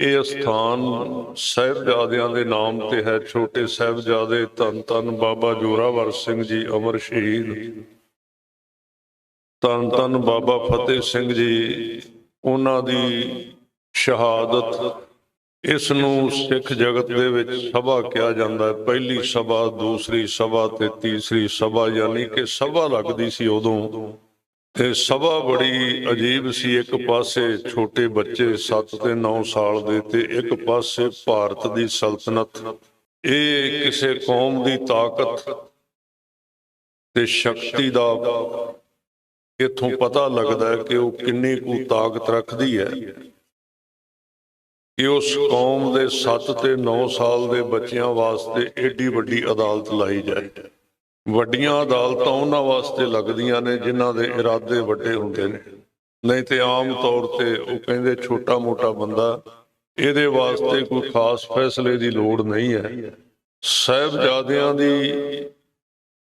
ਇਹ ਸਥਾਨ ਸਹਿਬਜ਼ਾਦਿਆਂ ਦੇ ਨਾਮ ਤੇ ਹੈ। ਛੋਟੇ ਸਹਿਬਜ਼ਾਦੇ ਧੰਨ ਧੰਨ ਬਾਬਾ ਜੋਰਾਵਰ ਸਿੰਘ ਜੀ, ਅਮਰ ਸ਼ਹੀਦ। ਧੰਨ ਧੰਨ ਬਾਬਾ ਫਤਿਹ ਸਿੰਘ ਜੀ, ਉਹਨਾਂ ਦੀ ਸ਼ਹਾਦਤ। ਇਸ ਨੂੰ ਸਿੱਖ ਜਗਤ ਦੇ ਵਿੱਚ ਸਭਾ ਕਿਹਾ ਜਾਂਦਾ ਹੈ। ਪਹਿਲੀ ਸਭਾ, ਦੂਸਰੀ ਸਭਾ ਤੇ ਤੀਸਰੀ ਸਭਾ, ਯਾਨੀ ਕਿ ਸਭਾ ਲੱਗਦੀ ਸੀ ਉਦੋਂ। ਤੇ ਸਭਾ ਬੜੀ ਅਜੀਬ ਸੀ। ਇੱਕ ਪਾਸੇ ਛੋਟੇ ਬੱਚੇ 7 ਤੇ 9 ਸਾਲ ਦੇ ਤੇ ਇੱਕ ਪਾਸੇ ਭਾਰਤ ਦੀ ਸਲਤਨਤ। ਇਹ ਕਿਸੇ ਕੌਮ ਦੀ ਤਾਕਤ ਤੇ ਸ਼ਕਤੀ ਦਾ ਇਥੋਂ ਪਤਾ ਲੱਗਦਾ ਹੈ ਕਿ ਉਹ ਕਿੰਨੀ ਕੁ ਤਾਕਤ ਰੱਖਦੀ ਹੈ। ਕਿ ਉਸ ਕੌਮ ਦੇ 7 ਤੇ 9 ਸਾਲ ਦੇ ਬੱਚਿਆਂ ਵਾਸਤੇ ਏਡੀ ਵੱਡੀ ਅਦਾਲਤ ਲਾਈ ਜਾਏ। ਵੱਡੀਆਂ ਅਦਾਲਤਾਂ ਉਹਨਾਂ ਵਾਸਤੇ ਲੱਗਦੀਆਂ ਨੇ, ਜਿਨ੍ਹਾਂ ਦੇ ਇਰਾਦੇ ਵੱਡੇ ਹੁੰਦੇ ਨੇ। ਨਹੀਂ ਤੇ ਆਮ ਤੌਰ ਤੇ ਉਹ ਕਹਿੰਦੇ ਛੋਟਾ ਮੋਟਾ ਬੰਦਾ, ਇਹਦੇ ਵਾਸਤੇ ਕੋਈ ਖਾਸ ਫੈਸਲੇ ਦੀ ਲੋੜ ਨਹੀਂ ਹੈ। ਸਾਹਿਬਜ਼ਾਦਿਆਂ ਦੀ,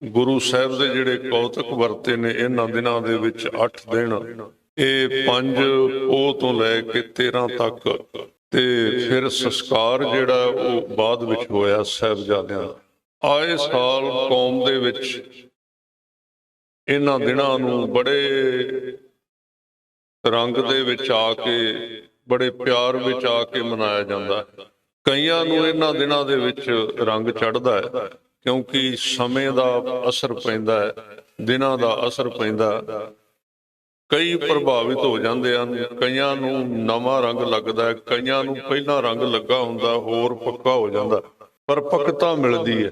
ਗੁਰੂ ਸਾਹਿਬ ਦੇ ਜਿਹੜੇ ਕੌਤਕ ਵਰਤੇ ਨੇ, ਇਹਨਾਂ ਦਿਨਾਂ ਦੇ ਵਿੱਚ 8 ਦਿਨ, ਇਹ 5 ਉਹ ਤੋਂ ਲੈ ਕੇ 13 ਤੱਕ, ਤੇ ਫਿਰ ਸੰਸਕਾਰ ਜਿਹੜਾ ਉਹ ਬਾਅਦ ਵਿੱਚ ਹੋਇਆ ਸਾਹਿਬਜ਼ਾਦਿਆਂ ਦਾ। ਆਏ ਸਾਲ ਕੌਮ ਦੇ ਵਿੱਚ ਇਹਨਾਂ ਦਿਨਾਂ ਨੂੰ ਬੜੇ ਰੰਗ ਦੇ ਵਿੱਚ ਆ ਕੇ, ਬੜੇ ਪਿਆਰ ਵਿੱਚ ਆ ਕੇ ਮਨਾਇਆ ਜਾਂਦਾ ਹੈ। ਕਈਆਂ ਨੂੰ ਇਹਨਾਂ ਦਿਨਾਂ ਦੇ ਵਿੱਚ ਰੰਗ ਚੜਦਾ ਹੈ, ਕਿਉਂਕਿ ਸਮੇਂ ਦਾ ਅਸਰ ਪੈਂਦਾ ਹੈ, ਦਿਨਾਂ ਦਾ ਅਸਰ ਪੈਂਦਾ ਕਈ ਪ੍ਰਭਾਵਿਤ ਹੋ ਜਾਂਦੇ ਹਨ, ਕਈਆਂ ਨੂੰ ਨਵਾਂ ਰੰਗ ਲੱਗਦਾ ਹੈ, ਕਈਆਂ ਨੂੰ ਪਹਿਲਾਂ ਰੰਗ ਲੱਗਾ ਹੁੰਦਾ, ਹੋਰ ਪੱਕਾ ਹੋ ਜਾਂਦਾ ਪਰਪੱਕਤਾ ਮਿਲਦੀ ਹੈ।